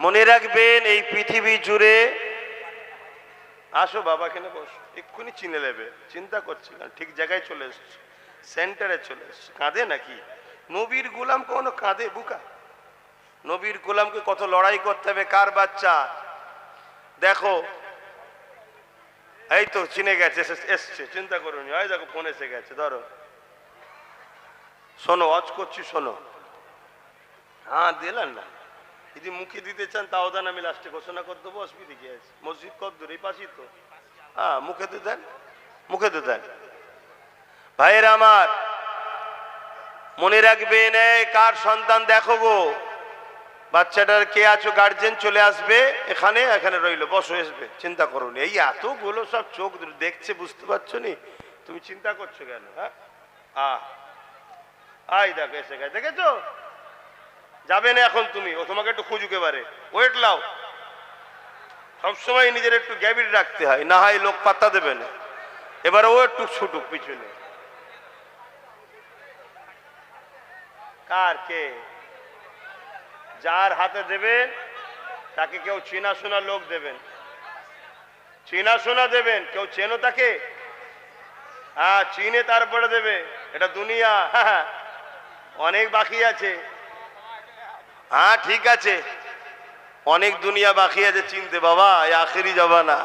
মনে রাখবেন, এই পৃথিবী জুড়ে আসো বাবা, এখানে বসো। এক্ষুনি চিনে নেবে, চিন্তা করছি না, ঠিক জায়গায় চলে এসছো, সেন্টারে চলে এসছো। কাঁদে নাকি? নবীর গোলাম কোনো কাঁদে, বুকা? নবীর গোলামকে কত লড়াই করতে হবে, কার বাচ্চা? দেখো, এই তো চিনে গেছে, এসে- এসছে, চিন্তা করুন ওই দেখো, ফোন এসে গেছে, ধরো। শোনো, অজ করছি, শোনো। হ্যাঁ দিলেন না। যদি মুখে দিতে চান, তাও দেন, আমি লাস্টে ঘোষণা করে দেবো, অসুবিধে কি আছে? মসজিদ কত দূর, এই পাশেই তো। হ্যাঁ মুখে তো দেন, মুখে তো দেন। ভাইয়ের আমার, মনে রাখবেন কার সন্তান দেখো গো। বাচ্চাটার কে আছো গার্জেন চলে আসবে, এখানে এখানে রইল, বসো আসবে চিন্তা করুন এই এতগুলো সব চোখ দেখছে, বুঝতে পারছ নি? তুমি চিন্তা করছ কেন হ্যাঁ? আহ আই দেখো, এসে গেছে, দেখেছ? যাবে না এখন তুমি? ও তোমাকে একটু খুঁজুক এবারে। ওয়েট লাও। সবসময় নিজের একটু গ্যাবিট রাখতে হয়, না হয় লোক পাত্তা দেবে না। এবার ও একটু ছুটুক পিছনে। কার কে? যার হাতে দেবেন তাকে কেউ চেনা শোনা লোক দেবেন। চেনা শোনা দেবেন, কেউ চেনো তাকে? হ্যাঁ চিনে তারপরে দেবে। এটা দুনিয়া। হ্যাঁ। অনেক বাকি আছে। হ্যাঁ ঠিক আছে। অনেক দুনিয়া বাকি আছে চিনতে বাবা এই আখেরি যাবা না